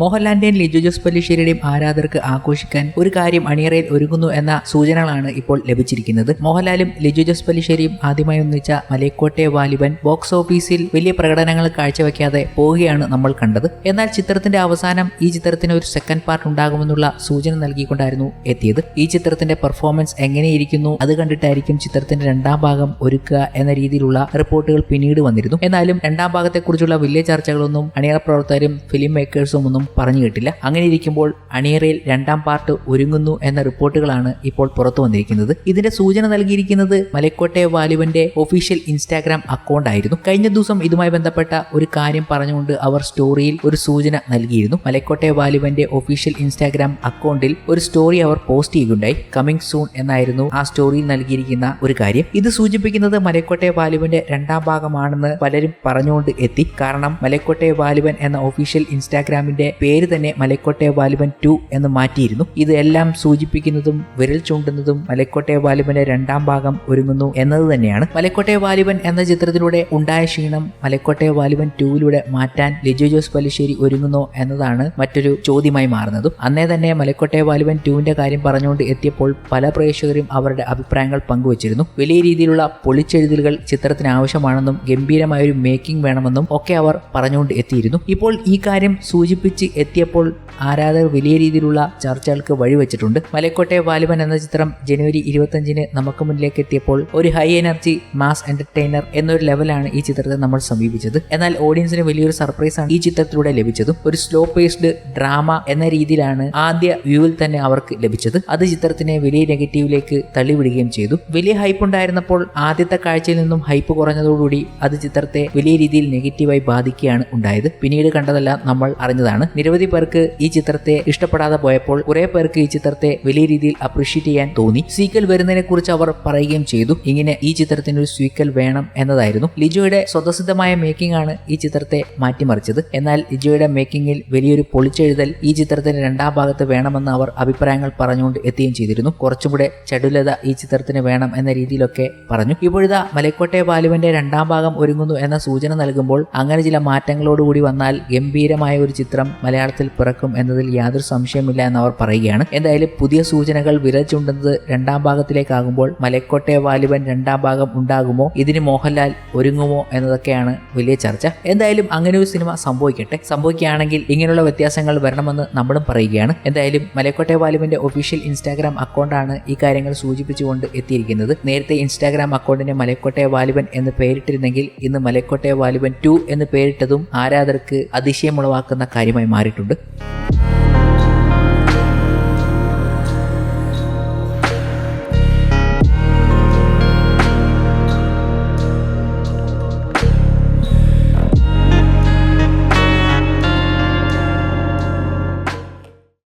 മോഹൻലാലിന്റെയും ലിജു ജോസ് പല്ലിശ്ശേരിയുടെയും ആരാധകർക്ക് ആഘോഷിക്കാൻ ഒരു കാര്യം അണിയറയിൽ ഒരുങ്ങുന്നു എന്ന സൂചനകളാണ് ഇപ്പോൾ ലഭിച്ചിരിക്കുന്നത്. മോഹൻലാലും ലിജു ജോസ് പല്ലിശ്ശേരിയും ആദ്യമായി ഒന്നിച്ച മലയക്കോട്ടെ വാലിബൻ ബോക്സ് ഓഫീസിൽ വലിയ പ്രകടനങ്ങൾ കാഴ്ചവെക്കാതെ പോവുകയാണ് നമ്മൾ കണ്ടത്. എന്നാൽ ചിത്രത്തിന്റെ അവസാനം ഈ ചിത്രത്തിന് ഒരു സെക്കൻഡ് പാർട്ട് ഉണ്ടാകുമെന്നുള്ള സൂചന നൽകിക്കൊണ്ടായിരുന്നു എത്തിയത്. ഈ ചിത്രത്തിന്റെ പെർഫോമൻസ് എങ്ങനെയിരിക്കുന്നു? അത് കണ്ടിട്ടായിരിക്കും ചിത്രത്തിന്റെ രണ്ടാം ഭാഗം ഒരുക്കുക എന്ന രീതിയിലുള്ള റിപ്പോർട്ടുകൾ പിന്നീട് വന്നിരുന്നു. എന്നാലും രണ്ടാം ഭാഗത്തെക്കുറിച്ചുള്ള വലിയ ചർച്ചകളൊന്നും അണിയറ പ്രവർത്തകരും ഫിലിം മേക്കേഴ്സും ഒന്നും പറഞ്ഞു കേട്ടില്ല. അങ്ങനെ ഇരിക്കുമ്പോൾ അണിയറയിൽ രണ്ടാം പാർട്ട് ഒരുങ്ങുന്നു എന്ന റിപ്പോർട്ടുകളാണ് ഇപ്പോൾ പുറത്തു വന്നിരിക്കുന്നത്. ഇതിന്റെ സൂചന നൽകിയിരിക്കുന്നത് മലക്കോട്ടെ വാലുവിന്റെ ഒഫീഷ്യൽ ഇൻസ്റ്റാഗ്രാം അക്കൗണ്ട് ആയിരുന്നു. കഴിഞ്ഞ ദിവസം ഇതുമായി ബന്ധപ്പെട്ട ഒരു കാര്യം പറഞ്ഞുകൊണ്ട് അവർ സ്റ്റോറിയിൽ ഒരു സൂചന നൽകിയിരുന്നു. മലക്കോട്ടെ വാലുവിന്റെ ഒഫീഷ്യൽ ഇൻസ്റ്റാഗ്രാം അക്കൗണ്ടിൽ ഒരു സ്റ്റോറി അവർ പോസ്റ്റ് ചെയ്യുകയുണ്ടായി. കമ്മിങ് സൂൺ എന്നായിരുന്നു ആ സ്റ്റോറിയിൽ നൽകിയിരിക്കുന്ന ഒരു കാര്യം. ഇത് സൂചിപ്പിക്കുന്നത് മലക്കോട്ടെ വാലുവിന്റെ രണ്ടാം ഭാഗമാണെന്ന് പലരും പറഞ്ഞുകൊണ്ട് എത്തി. കാരണം മലക്കോട്ടെ വാലുവൻ എന്ന ഒഫീഷ്യൽ ഇൻസ്റ്റാഗ്രാമിന്റെ പേര് തന്നെ മലക്കോട്ടെ വാലിബൻ ടു എന്ന് മാറ്റിയിരുന്നു. ഇത് എല്ലാം സൂചിപ്പിക്കുന്നതും വിരൽ ചൂണ്ടുന്നതും മലക്കോട്ടെ വാലിബന്റെ രണ്ടാം ഭാഗം ഒരുങ്ങുന്നു എന്നത് തന്നെയാണ്. മലക്കോട്ടെ വാലിബൻ എന്ന ചിത്രത്തിലൂടെ ഉണ്ടായ ക്ഷീണം മലക്കോട്ടെ വാലിബൻ ടൂവിലൂടെ മാറ്റാൻ ലിജു ജോസ് പല്ലിശ്ശേരി ഒരുങ്ങുന്നോ എന്നതാണ് മറ്റൊരു ചോദ്യമായി മാറുന്നതും. അന്നേ തന്നെ മലക്കോട്ടെ വാലിബൻ ടൂവിന്റെ കാര്യം പറഞ്ഞുകൊണ്ട് എത്തിയപ്പോൾ പല പ്രേക്ഷകരും അവരുടെ അഭിപ്രായങ്ങൾ പങ്കുവച്ചിരുന്നു. വലിയ രീതിയിലുള്ള പൊളിച്ചെഴുതലുകൾ ചിത്രത്തിന് ആവശ്യമാണെന്നും ഗംഭീരമായ ഒരു മേക്കിംഗ് വേണമെന്നും ഒക്കെ അവർ പറഞ്ഞുകൊണ്ട് എത്തിയിരുന്നു. ഇപ്പോൾ ഈ കാര്യം സൂചിപ്പിച്ച് എത്തിയപ്പോൾ ആരാധകർ വലിയ രീതിയിലുള്ള ചർച്ചകൾക്ക് വഴിവെച്ചിട്ടുണ്ട്. മലക്കോട്ടെ വാലിബൻ എന്ന ചിത്രം ജനുവരി ഇരുപത്തഞ്ചിന് നമുക്ക് മുന്നിലേക്ക് എത്തിയപ്പോൾ ഒരു ഹൈ എനർജി മാസ് എന്റർടൈനർ എന്നൊരു ലെവലാണ് ഈ ചിത്രത്തെ നമ്മൾ സമീപിച്ചത്. എന്നാൽ ഓഡിയൻസിന് വലിയൊരു സർപ്രൈസ് ആണ് ഈ ചിത്രത്തിലൂടെ ലഭിച്ചതും ഒരു സ്ലോ പേസ്ഡ് ഡ്രാമ എന്ന രീതിയിലാണ് ആദ്യ വ്യൂവിൽ തന്നെ അവർക്ക് ലഭിച്ചത്. അത് ചിത്രത്തിനെ വലിയ നെഗറ്റീവിലേക്ക് തള്ളിവിടുകയും ചെയ്തു. വലിയ ഹൈപ്പ് ഉണ്ടായിരുന്നപ്പോൾ ആദ്യത്തെ കാഴ്ചയിൽ നിന്നും ഹൈപ്പ് കുറഞ്ഞതോടുകൂടി അത് ചിത്രത്തെ വലിയ രീതിയിൽ നെഗറ്റീവായി ബാധിക്കുകയാണ് ഉണ്ടായത്. പിന്നീട് കണ്ടതെല്ലാം നമ്മൾ അറിഞ്ഞതാണ്. നിരവധി പേർക്ക് ഈ ചിത്രത്തെ ഇഷ്ടപ്പെടാതെ പോയപ്പോൾ കുറെ പേർക്ക് ഈ ചിത്രത്തെ വലിയ രീതിയിൽ അപ്രീഷിയേറ്റ് ചെയ്യാൻ തോന്നി. സീക്വൽ വരുന്നതിനെ കുറിച്ച് അവർ പറയുകയും ചെയ്തു. ഇങ്ങനെ ഈ ചിത്രത്തിന് ഒരു സീക്വൽ വേണം എന്നതായിരുന്നു. ലിജോയുടെ സ്വതസിദ്ധമായ മേക്കിംഗ് ആണ് ഈ ചിത്രത്തെ മാറ്റിമറിച്ചത്. എന്നാൽ ലിജോയുടെ മേക്കിംഗിൽ വലിയൊരു പൊളിച്ചെഴുതൽ ഈ ചിത്രത്തിന്റെ രണ്ടാം ഭാഗത്ത് വേണമെന്ന് അവർ അഭിപ്രായങ്ങൾ പറഞ്ഞുകൊണ്ട് എത്തുകയും ചെയ്തിരുന്നു. കുറച്ചുകൂടെ ചടുലത ഈ ചിത്രത്തിന് വേണം എന്ന രീതിയിലൊക്കെ പറഞ്ഞു. ഇപ്പോഴിതാ മലക്കോട്ടെ ബാലുവിന്റെ രണ്ടാം ഭാഗം ഒരുങ്ങുന്നു എന്ന സൂചന നൽകുമ്പോൾ അങ്ങനെ ചില മാറ്റങ്ങളോടുകൂടി വന്നാൽ ഗംഭീരമായ ഒരു ചിത്രം മലയാളത്തിൽ പിറക്കും എന്നതിൽ യാതൊരു സംശയമില്ല എന്ന് അവർ പറയുകയാണ്. എന്തായാലും പുതിയ സൂചനകൾ വിരൽ ചൂണ്ടുന്നത് രണ്ടാം ഭാഗത്തിലേക്കാകുമ്പോൾ മലക്കോട്ടെ വാലിബൻ രണ്ടാം ഭാഗം ഉണ്ടാകുമോ? ഇതിന് മോഹൻലാൽ ഒരുങ്ങുമോ എന്നതൊക്കെയാണ് വലിയ ചർച്ച. എന്തായാലും അങ്ങനെ ഒരു സിനിമ സംഭവിക്കട്ടെ. സംഭവിക്കുകയാണെങ്കിൽ ഇങ്ങനെയുള്ള വ്യത്യാസങ്ങൾ വരണമെന്ന് നമ്മളും പറയുകയാണ്. എന്തായാലും മലക്കോട്ടെ വാലിബന്റെ ഒഫീഷ്യൽ ഇൻസ്റ്റാഗ്രാം അക്കൗണ്ടാണ് ഈ കാര്യങ്ങൾ സൂചിപ്പിച്ചുകൊണ്ട് എത്തിയിരിക്കുന്നത്. നേരത്തെ ഇൻസ്റ്റാഗ്രാം അക്കൗണ്ടിന് മലക്കോട്ടെ വാലിബൻ എന്ന് പേരിട്ടിരുന്നെങ്കിൽ ഇന്ന് മലക്കോട്ടെ വാലിബൻ ടു എന്ന് പേരിട്ടതും ആരാധകർക്ക് അതിശയമുളവാക്കുന്ന കാര്യമായി മാറിയിട്ടുണ്ട്.